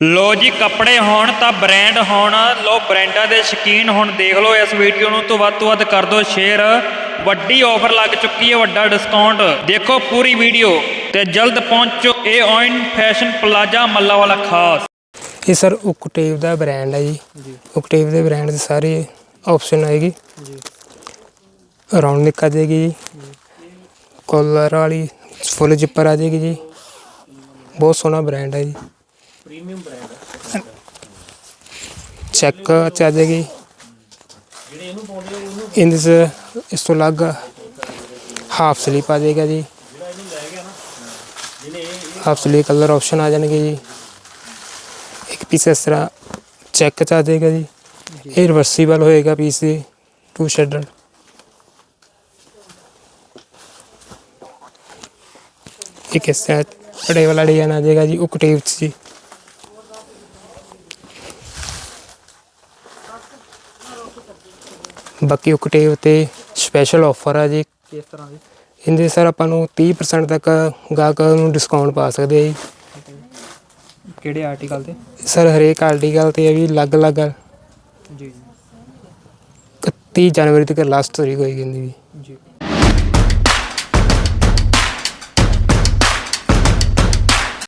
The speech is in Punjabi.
ਲੋ ਜੀ ਕੱਪੜੇ ਹੋਣ ਤਾਂ ਬ੍ਰਾਂਡ ਹੋਣ। ਲੋ ਬ੍ਰਾਂਡਾਂ ਦੇ ਸ਼ਕੀਨ ਹੁਣ। ਦੇਖ ਲਓ ਇਸ ਵੀਡੀਓ ਨੂੰ ਤੋਂ ਵੱਧ ਤੋਂ ਵੱਧ ਕਰ ਦਿਓ ਸ਼ੇਅਰ ਵੱਡੀ ਆਫਰ ਲੱਗ ਚੁੱਕੀ ਹੈ ਵੱਡਾ ਡਿਸਕਾਊਂਟ ਦੇਖੋ ਪੂਰੀ ਵੀਡੀਓ ਤੇ ਜਲਦ ਪਹੁੰਚੋ ਇਹ ਔਨ ਫੈਸ਼ਨ ਪਲਾਜ਼ਾ ਮੱਲਾ ਵਾਲਾ ਖਾਸ। ਇਹ ਸਰ ਓਕਟੇਵ ਦਾ ਬ੍ਰਾਂਡ ਹੈ ਜੀ। ਓਕਟੇਵ ਦੇ ਬ੍ਰਾਂਡ ਦੇ ਸਾਰੇ ਆਪਸ਼ਨ ਆਏਗੀ। ਜੀ। ਰਾਉਂਡ ਨਿੱਕ ਆ ਜਾਏਗੀ ਜੀ। ਕਾਲਰ ਵਾਲੀ ਫੁੱਲ ਜਿੱਪਰ ਆ ਜਾਏਗੀ ਜੀ। ਬਹੁਤ ਸੋਹਣਾ ਬ੍ਰਾਂਡ ਹੈ ਜੀ। ਪ੍ਰੀਮੀਅਮ ਬ੍ਰਾਂਡ ਹੈ ਚੈੱਕ ਚ ਆ ਜਾਏਗੀ। ਜਿਹੜੇ ਇਹਨੂੰ ਪਾਉਂਦੇ ਆ ਉਹਨੂੰ ਇਹਦੇ 'ਚ ਇਸ ਤੋਂ ਅਲੱਗ ਹਾਫ ਸਲੀਪ ਆ ਜਾਏਗਾ ਜੀ। ਜਿਹੜਾ ਇਹਨੂੰ ਲੈ ਗਿਆ ਨਾ ਜਿਹਨੇ ਇਹ ਹਾਫ ਸਲੀਪ ਕਲਰ ਆਪਸ਼ਨ ਆ ਜਾਣਗੇ ਜੀ। ਇੱਕ ਪੀਸ ਇਸ ਤਰ੍ਹਾਂ ਚੈੱਕ ਚ ਆ ਜਾਏਗਾ ਜੀ। ਇਹ ਰਿਵਰਸੀਬਲ ਹੋਏਗਾ ਪੀਸ ਜੀ ਟੂ ਸ਼ੈਡਰ ਇੱਕ ਇਸ ਤਰ੍ਹਾਂ ਬੜੇ ਵਾਲਾ ਡਿਜ਼ਾਈਨ ਆ ਜਾਏਗਾ ਜੀ ਓਕਟੇਵ ਚ ਜੀ। ਬਾਕੀ ਓਕਟੇਵ ਤੇ ਸਪੈਸ਼ਲ ਆਫਰ ਆ ਜੀ। ਕਿਸ ਤਰ੍ਹਾਂ ਦੇ? ਇਹਦੇ ਸਰ ਆਪਾਂ ਨੂੰ 30% ਤੱਕ ਗਾਹਕ ਨੂੰ ਡਿਸਕਾਊਂਟ ਪਾ ਸਕਦੇ ਆ ਜੀ। ਕਿਹੜੇ ਆਰਟੀਕਲ ਤੇ? ਸਰ ਹਰੇਕ ਆਰਟੀਕਲ ਤੇ ਵੀ ਅਲੱਗ-ਅਲੱਗ। ਆ। ਜੀ। 31 ਜਨਵਰੀ ਤੱਕ ਲਾਸਟ ਤਰੀਕ ਇਹਦੀ ਵੀ ਜੀ।